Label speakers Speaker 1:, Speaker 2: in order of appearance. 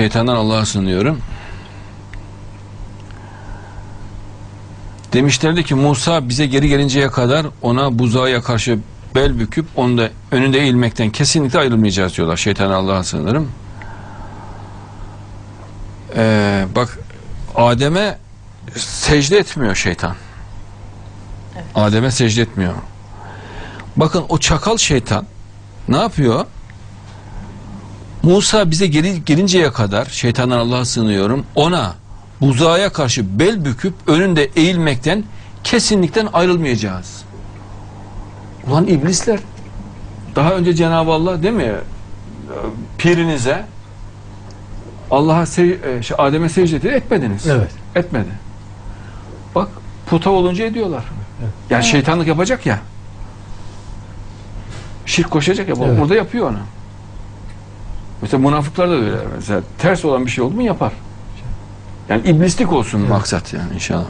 Speaker 1: Şeytandan Allah'a sığınıyorum. Demişlerdi ki Musa bize geri gelinceye kadar ona buzağa karşı bel büküp onu da önünde eğilmekten kesinlikle ayrılmayacağız diyorlar. Şeytandan Allah'a sığınırım. Ee, bak Adem'e secde etmiyor şeytan. Adem'e secde etmiyor. Bakın o çakal şeytan ne yapıyor? Musa bize gelinceye kadar şeytandan Allah'a sığınıyorum ona buzağa karşı bel büküp önünde eğilmekten kesinlikle ayrılmayacağız. Ulan iblisler daha önce Cenab-ı Allah değil mi pirinize Allah'a sec- şey, Adem'e secde etmediniz.
Speaker 2: Evet.
Speaker 1: Etmedi. Bak puta olunca ediyorlar. Yani şeytanlık yapacak ya. Şirk koşacak ya.
Speaker 2: Evet.
Speaker 1: Burada yapıyor onu. Mesela münafıklar da öyle. Mesela ters olan bir şey oldu mu yapar. Yani iblislik olsun maksat yani inşallah.